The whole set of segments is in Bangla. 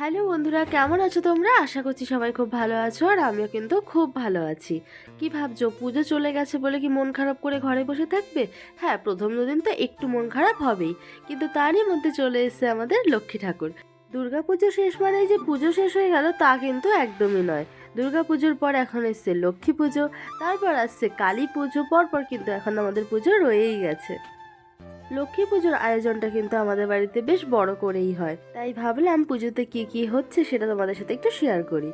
হ্যালো বন্ধুরা, কেমন আছো তোমরা? আশা করছি সবাই খুব ভালো আছো আর আমিও কিন্তু খুব ভালো আছি। কি ভাবছ, পুজো চলে গেছে বলে কি মন খারাপ করে ঘরে বসে থাকবে? হ্যাঁ প্রথম দুদিন তো একটু মন খারাপ হবেই, কিন্তু তারই মধ্যে চলে এসেছে আমাদের লক্ষ্মী ঠাকুর। দুর্গা পুজো শেষ মানেই যে পুজো শেষ হয়ে গেল, তা কিন্তু একদমই নয়। পুজোর পর এখন এসছে লক্ষ্মী পুজো, তারপর আসছে কালী পুজো, পরপর কিন্তু এখন আমাদের পুজো রয়েই গেছে। লক্ষ্মী পুজোর আয়োজনটা কিন্তু আমাদের বাড়িতে বেশ বড় করেই হয়। তাই ভাবলাম পুজোতে কি কি হচ্ছে সেটা তোমাদের সাথে একটু শেয়ার করি।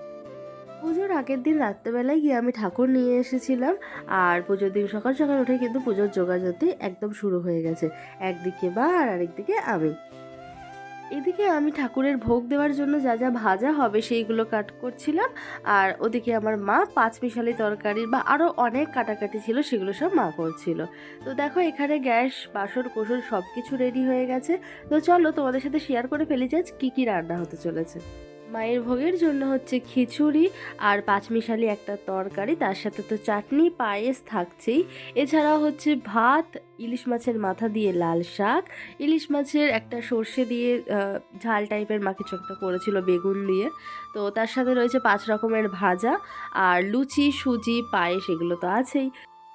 পুজোর আগের দিন রাত্রেবেলায় গিয়ে আমি ঠাকুর নিয়ে এসেছিলাম আর পুজোর দিন সকাল সকাল উঠে কিন্তু পুজোর যোগাযোগ একদম শুরু হয়ে গেছে। একদিকে বা আর আরেকদিকে আমি। এদিকে আমি ঠাকুরের ভোগ দেওয়ার জন্য যা যা ভাজা হবে সেইগুলো কাট করছিলাম, আর ওদিকে আমার মা পাঁচ মিশালি তরকারির বা আরও অনেক কাটাকাটি ছিল সেগুলো সব মা করছিল। তো দেখো এখানে গ্যাস, বাসন কোসন সব কিছু রেডি হয়ে গেছে। তো চলো তোমাদের সাথে শেয়ার করে ফেলি যে কী কী রান্না হতে চলেছে। মায়ের ভোগের জন্য হচ্ছে খিচুড়ি আর পাঁচমিশালি একটা তরকারি, তার সাথে তো চাটনি, পায়েস থাকছেই। এছাড়াও হচ্ছে ভাত, ইলিশ মাছের মাথা দিয়ে লাল শাক। ইলিশ মাছের একটা সর্ষে দিয়ে ঝাল টাইপের মা কিছু একটা করেছিল বেগুন দিয়ে। তো তার সাথে রয়েছে পাঁচ রকমের ভাজা আর লুচি, সুজি, পায়েস এগুলো তো আছেই।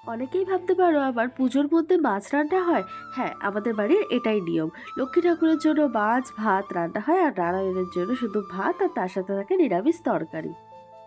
অনেকেই ভাবতে পারো আবার পুজোর মধ্যে মাছ রান্না হয়। হ্যাঁ আমাদের বাড়ির এটাই নিয়ম। লক্ষ্মী ঠাকুরের জন্য মাছ, ভাত রান্না হয় আর নারায়ণের জন্য শুধু ভাত আর তার সাথে থাকে নিরামিষ তরকারি।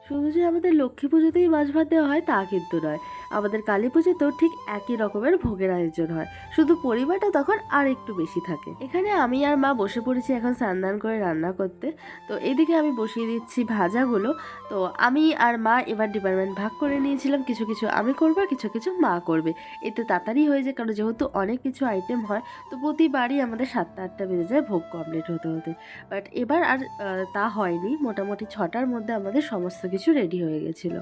শুধু যে আমাদের লক্ষ্মী পুজোতেই মাছ ভাত দেওয়া হয় তা কিন্তু নয়। আমাদের কালী পুজোতেও ঠিক একই রকমের ভোগের আয়োজন হয়। শুধু পরিমাণটা তখন আর একটু বেশি থাকে। এখানে আমি আর মা বসে পড়েছি এখন স্নান করে রান্না করতে। তো এদিকে আমি বসিয়ে দিচ্ছি ভাজাগুলো। তো আমি আর মা এবার ডিপার্টমেন্ট ভাগ করে নিয়েছিলাম। কিছু কিছু আমি করব আর কিছু কিছু মা করবে। এতে তাড়াতাড়ি হয়ে যায়, কারণ যেহেতু অনেক কিছু আইটেম হয়, তো প্রতিবারই আমাদের সাতটা আটটা বেজে যায় ভোগ কমপ্লিট হতে হতে। বাট এবার আর তা হয়নি। মোটামুটি ছটার মধ্যে আমাদের সমস্ত কিছু রেডি হয়ে গেছিল।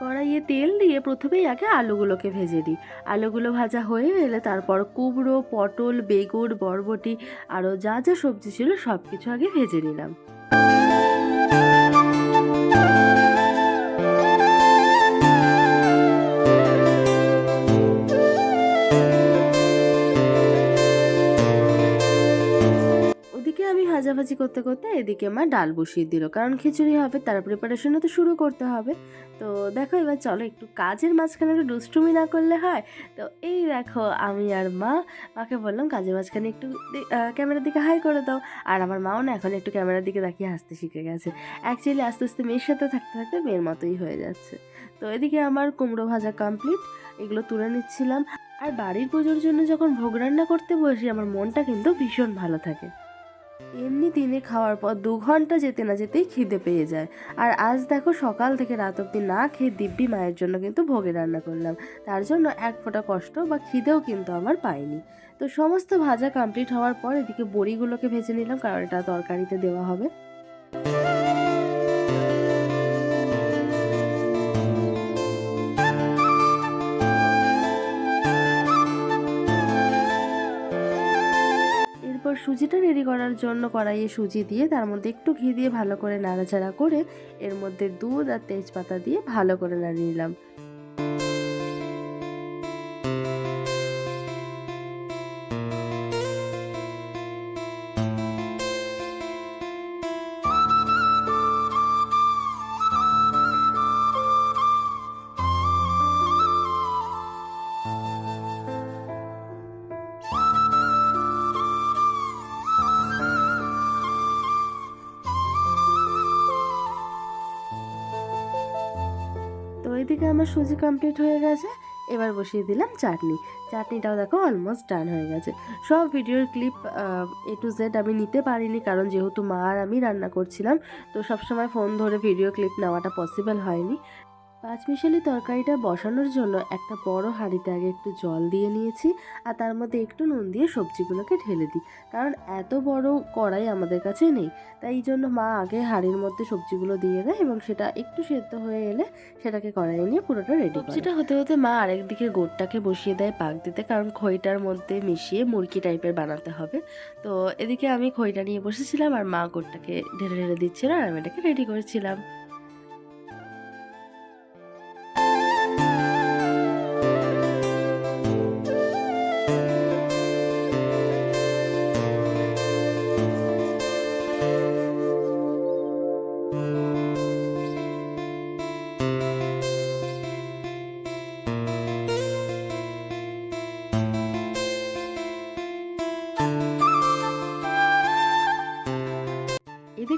কড়াইয়ে তেল দিয়ে প্রথমেই আগে আলুগুলোকে ভেজে দিই আলুগুলো ভাজা হয়ে এলে তারপর কুমড়ো, পটল, বেগুন, বরবটি আরও যা যা সবজি ছিল সব কিছু আগে ভেজে নিলাম। ভাজাভাজি করতে করতে এদিকে মা ডাল বসিয়ে দিল। কারণ খিচুড়ি হবে, তার প্রিপারেশনও তো শুরু করতে হবে। তো দেখো এবার চলো, একটু কাজের মাঝখানে একটু দুষ্টুমি না করলে হয়? তো এই দেখো আমি আর মা, মাকে বললাম, কাজের মাঝখানে একটু ক্যামেরার দিকে হাই করে দাও। আর আমার মাও না এখন একটু ক্যামেরার দিকে তাকিয়ে হাসতে শিখে গেছে। অ্যাকচুয়ালি আস্তে আস্তে মেয়ের সাথে থাকতে থাকতে মেয়ের মতোই হয়ে যাচ্ছে। তো এদিকে আমার কুমড়ো ভাজা কমপ্লিট এগুলো তুলে নিচ্ছিলাম। আর বাড়ির পুজোর জন্য যখন ভোগ রান্না করতে বসি, আমার মনটা কিন্তু ভীষণ ভালো থাকে। এমনি দিনে খাওয়ার পর দু ঘণ্টা যেতে না যেতেই খিদে পেয়ে যায়। আর আজ দেখো সকাল থেকে রাত অব্দি না খেয়ে দিব্যি মায়ের জন্য কিন্তু ভোগে রান্না করলাম। তার জন্য এক ফোঁটা কষ্ট বা খিদেও কিন্তু আমার পাইনি। তো সমস্ত ভাজা কমপ্লিট হওয়ার পর এদিকে বড়িগুলোকে ভেজে নিলাম, কারণ এটা তরকারিতে দেওয়া হবে। সুজিটা রেডি করার জন্য কড়াইয়ে সুজি দিয়ে তার মধ্যে একটু ঘি দিয়ে ভালো করে নাড়াচাড়া করে এর মধ্যে দুধ আর তেজপাতা দিয়ে ভালো করে নাড়িয়ে নিলাম। তো এইদিকে আমার সুজি কমপ্লিট হয়ে গেছে, এবার বসিয়ে দিলাম চাটনি। চাটনিটাও দেখো অলমোস্ট ডান হয়ে গেছে। সব ভিডিওর ক্লিপ এ টু জেড আমি নিতে পারিনি কারণ যেহেতু মা আর আমি রান্না করছিলাম, তো সবসময় ফোন ধরে ভিডিও ক্লিপ নেওয়াটা পসিবল হয়নি। পাঁচমিশালি তরকারিটা বসানোর জন্য একটা বড় হাঁড়িতে আগে একটু জল দিয়ে নিয়েছি আর তার মধ্যে একটু নুন দিয়ে সবজিগুলোকে ঢেলে দিই। কারণ এত বড় কড়াই আমাদের কাছে নেই। তাই এই জন্য মা আগে হাঁড়ির মধ্যে সবজিগুলো দিয়ে দেয় এবং সেটা একটু সেদ্ধ হয়ে এলে সেটাকে কড়াইয়ে নিয়ে পুরোটা রেডি সবজিটা হতে হতে মা আরেকদিকে গোটটাকে বসিয়ে দেয় পাক দিতে, কারণ খইটার মধ্যে মিশিয়ে মুরগি টাইপের বানাতে হবে। তো এদিকে আমি খইটা নিয়ে বসেছিলাম আর মা গোটটাকে ঢেলে ঢেলে দিচ্ছিল আর আমি এটাকে রেডি করেছিলাম।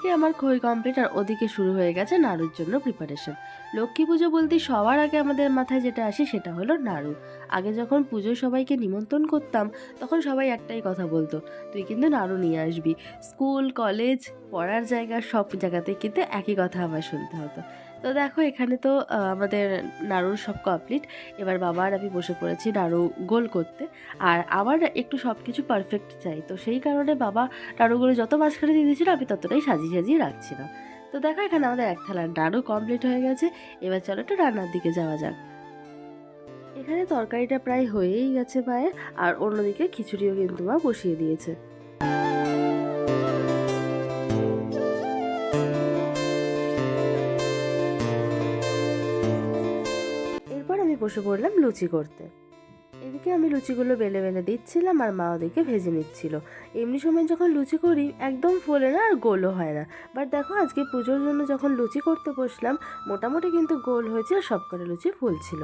এদিকে আমার খই কমপ্লিট আর ওদিকে শুরু হয়ে গেছে নাড়ুর জন্য প্রিপারেশন লক্ষ্মী পুজো বলতে সবার আগে আমাদের মাথায় যেটা আসে সেটা হলো নাড়ু। আগে যখন পুজো সবাইকে নিমন্ত্রণ করতাম, তখন সবাই একটাই কথা বলতো, তুই কিন্তু নাড়ু নিয়ে আসবি। স্কুল, কলেজ, পড়ার জায়গা সব জায়গাতে কিন্তু একই কথা আমার শুনতে হতো। তো দেখো, এখানে তো আমাদের নাড়ুর সব কমপ্লিট এবার বাবা আর আমি বসে পড়েছি নাড়ু গোল করতে। আর আমার একটু সব কিছু পারফেক্ট চাই। তো সেই কারণে বাবা নাড়ুগুলো যত মাঝখানে দিয়ে দিয়েছিল, আমি ততটাই সাজিয়ে সাজিয়ে রাখছিলাম তো দেখো, এখানে আমাদের এক থালার নাড়ু কমপ্লিট হয়ে গেছে। এবার চলো একটু রান্নার দিকে যাওয়া যাক। এখানে তরকারিটা প্রায় হয়েই গেছে মায়ের। আর অন্যদিকে খিচুড়িও কিন্তু মা বসিয়ে দিয়েছে। বসে পড়লাম লুচি করতে। এদিকে আমি লুচিগুলো বেলে বেলে দিচ্ছিলাম আর মা ওদিকে ভেজে নিচ্ছিল। এমনি সময় যখন লুচি করি, একদম ফোলে না আর গোলও হয় না। বাট দেখো, আজকে পুজোর জন্য যখন লুচি করতে বসলাম, মোটামুটি কিন্তু গোল হয়েছে আর সবকটা লুচি ফুলছিল।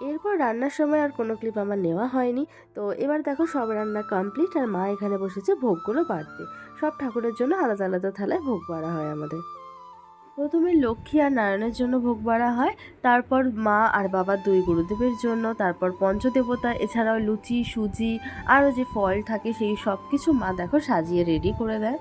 এরপর রান্নার সময় আর কোনো ক্লিপ আমার নেওয়া হয়নি। তো এবার দেখো, সব রান্না কমপ্লিট আর মা এখানে বসেছে ভোগগুলো বাড়তে। সব ঠাকুরের জন্য আলাদা আলাদা থালায় ভোগ বাড়া হয় আমাদের। প্রথমে লক্ষ্মী আর নারায়ণের জন্য ভোগ বাড়া হয়, তারপর মা আর বাবা দুই গুরুদেবের জন্য, তারপর পঞ্চদেবতা, এছাড়াও লুচি, সুজি, আরও যে ফল থাকে সেই সব কিছু মা দেখো সাজিয়ে রেডি করে দেয়।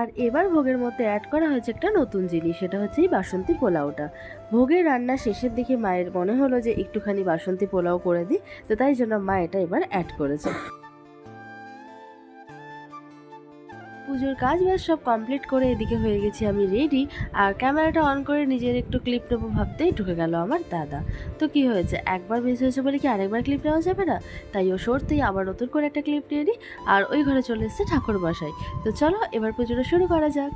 আর এবার ভোগের মধ্যে অ্যাড করা হয়েছে একটা নতুন জিনিস, সেটা হচ্ছে এই বাসন্তী পোলাওটা। ভোগের রান্না শেষের দিকে মায়ের মনে হলো যে একটুখানি বাসন্তী পোলাও করে দিই, তো তাই জন্য মা এটা এবার অ্যাড করেছে। পুজোর কাজ বাজ সব কমপ্লিট করে এদিকে হয়ে গেছি আমি রেডি আর ক্যামেরাটা অন করে নিজের একটু ক্লিপ নেব ভাবতেই ঢুকে গেল আমার দাদা। তো কি হয়েছে? একবার মিস হয়েছে বলে কি আরেকবার ক্লিপ নেওয়া যাবে না? তাই ও সরতেই আবার নতুন করে একটা ক্লিপ নিয়ে নিই আর ওই ঘরে চলে এসেছে ঠাকুর বাসায় তো চলো এবার পুজোটা শুরু করা যাক।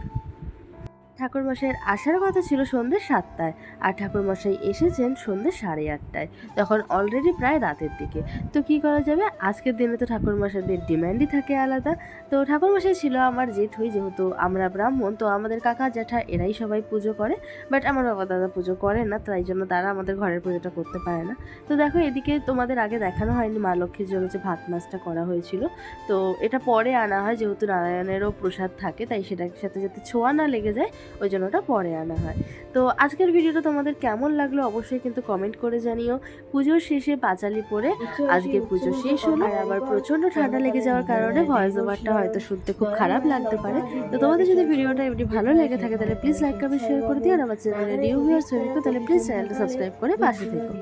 ঠাকুরমশাইয়ের আসার কথা ছিল সন্ধ্যে সাতটায় আর ঠাকুরমশাই এসেছেন সন্ধ্যে সাড়ে আটটায়। তখন অলরেডি প্রায় রাতের দিকে। তো কি করা যাবে? আজকের দিনে তো ঠাকুরমশাইদের ডিম্যান্ডই থাকে আলাদা। তো ঠাকুরমশাই ছিল আমার জেঠুই যেহেতু আমরা ব্রাহ্মণ, তো আমাদের কাকা জ্যাঠা এরাই সবাই পুজো করে। বাট আমার বাবা দাদা পুজো করে না, তাই জন্য তারা আমাদের ঘরের পুজোটা করতে পারে না। তো দেখো, এদিকে তোমাদের আগে দেখানো হয়নি, মা লক্ষ্মীর জন্য যে ভাত মাছটা করা হয়েছিল। তো এটা পরে আনা হয়, যেহেতু নারায়ণেরও প্রসাদ থাকে, তাই সেটার সাথে যাতে ছোঁয়া না লেগে যায় ওই জন্য ওটা পরে আনা হয়। তো আজকের ভিডিওটা তোমাদের কেমন লাগল অবশ্যই কিন্তু কমেন্ট করে জানিও। পুজোর শেষে পাঁচালি পরে আজকে পুজো শেষ হলো আর আবার প্রচণ্ড ঠান্ডা লেগে যাওয়ার কারণে ভয়েস ওভারটা হয়তো শুনতে খুব খারাপ লাগতে পারে। তো তোমাদের যদি ভিডিওটা এমনি ভালো লেগে থাকে তাহলে প্লিজ লাইক কমেন্ট শেয়ার করে দিও। আর আমার চ্যানেলে নিউ ভিউয়ার্স হয়ে থাকো তাহলে প্লিজ চ্যানেলটা সাবস্ক্রাইব করে পাশে থেকো।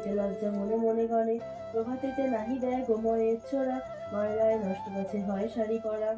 মনে মনে গণে প্রভাতেতে নাহি দেয় গোময়ের ছোড়া ময়লায় নষ্ট গাছে হয় শাড়ি করা।